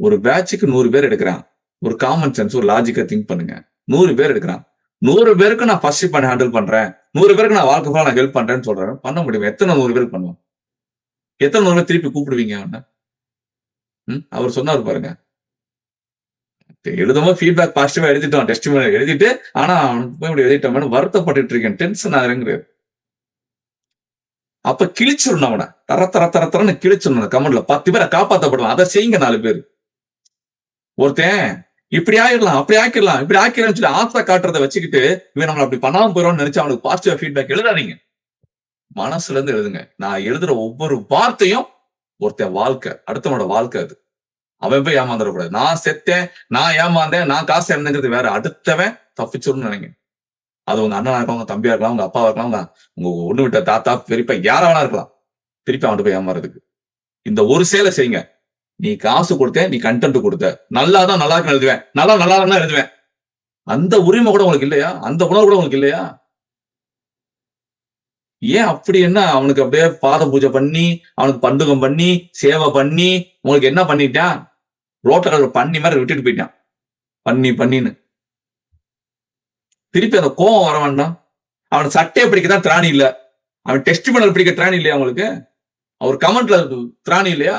ஒரு பேட்சுக்கு நூறு பேர் எடுக்கிறான். ஒரு காமன் சென்ஸ் ஒரு லாஜிக்கா திங்க் பண்ணுங்க. நூறு பேர் எடுக்கிறான். நூறு பேருக்கு நான் ஃபர்ஸ்ட் பண்ண ஹேண்டில் பண்றேன். நூறு பேருக்கு நான் வாழ்க்கை ஃபுல்லா நான் ஹெல்ப் பண்றேன்னு சொல்றேன் பண்ண முடியும்? எத்தனை நூறு பேருக்கு பண்ணுவோம் எத்தனை நூறு பேர் திருப்பி கூப்பிடுவீங்க அவன? ம், அவர் சொன்னார் பாருங்க. எழுதும்போது ஃபீட்பேக் பாசிட்டிவா எழுதிட்டோம். டெஸ்ட் எழுதிட்டு ஆனா அவனுக்கு போய் இப்படி எழுதிட்டோம் வருத்தப்பட்டு இருக்கேன். டென்ஷன் ஆகுறேங்கிறாரு. அப்ப கிழிச்சிடணும் அவனை. தர தர தர தரன்னு கிழிச்சிடணும் கமெண்ட்ல பத்து பேரை காப்பாத்தப்படுவான். அதை செய்யுங்க நாலு பேர். ஒருத்தன் இப்படி ஆயிடலாம் அப்படி ஆக்கிடலாம் இப்படி ஆக்கிடலாம் சொல்லி காட்டுறத காட்டுறதை வச்சுக்கிட்டு இவன் நம்மள அப்படி பண்ணாம போயிடும்னு நினைச்சு அவனுக்கு பாசிட்டிவ் ஃபீட்பேக் எழுதாதீங்க. மனசுல இருந்து எழுதுங்க. நான் எழுதுற ஒவ்வொரு வார்த்தையும் ஒருத்தன் வாழ்க்கை அடுத்தவனோட வாழ்க்கை அது. அவன் போய் ஏமாந்துடக்கூடாது. நான் செத்தேன் நான் ஏமாந்தேன் நான் காசு இறந்தேங்கிறது வேற. அடுத்தவன் தப்பிச்சிருன்னு நினைங்க. அது உங்க அண்ணனா இருக்கலாம் உங்க தம்பியா இருக்கலாம் உங்க அப்பாவா இருக்கலாம் உங்க உங்க ஒண்ணு விட்ட தாத்தா பெரியப்பா யாரா வேணா இருக்கலாம். திருப்பி அவன்கிட்ட போய் ஏமாறதுக்கு இந்த ஒரு சேலை செய்யுங்க. நீ காசு கொடுத்த நீ கண்டென்ட் கொடுத்த. நல்லா தான் நல்லா எழுதுவேன். நல்லா நல்லா தான் எழுதுவேன். அந்த உரிமை கூட உங்களுக்கு இல்லையா? அந்த உணர்வு கூட உங்களுக்கு இல்லையா? ஏன் அப்படி என்ன? அவனுக்கு அப்படியே பாத பூஜை பண்ணி அவனுக்கு பண்டுகம் பண்ணி சேவை பண்ணி உங்களுக்கு என்ன பண்ணிட்டான்? ரோட்ட பண்ணி மாதிரி விட்டுட்டு போயிட்டான். பண்ணி பண்ணின்னு திருப்பி அந்த கோவம் வர வேண்டாம். அவன் சட்டையை பிடிக்கதான் திராணி இல்லை. அவன் டெஸ்ட் பண்ணல் பிடிக்க திராணி இல்லையா அவங்களுக்கு? அவர் கமெண்ட்ல திராணி இல்லையா?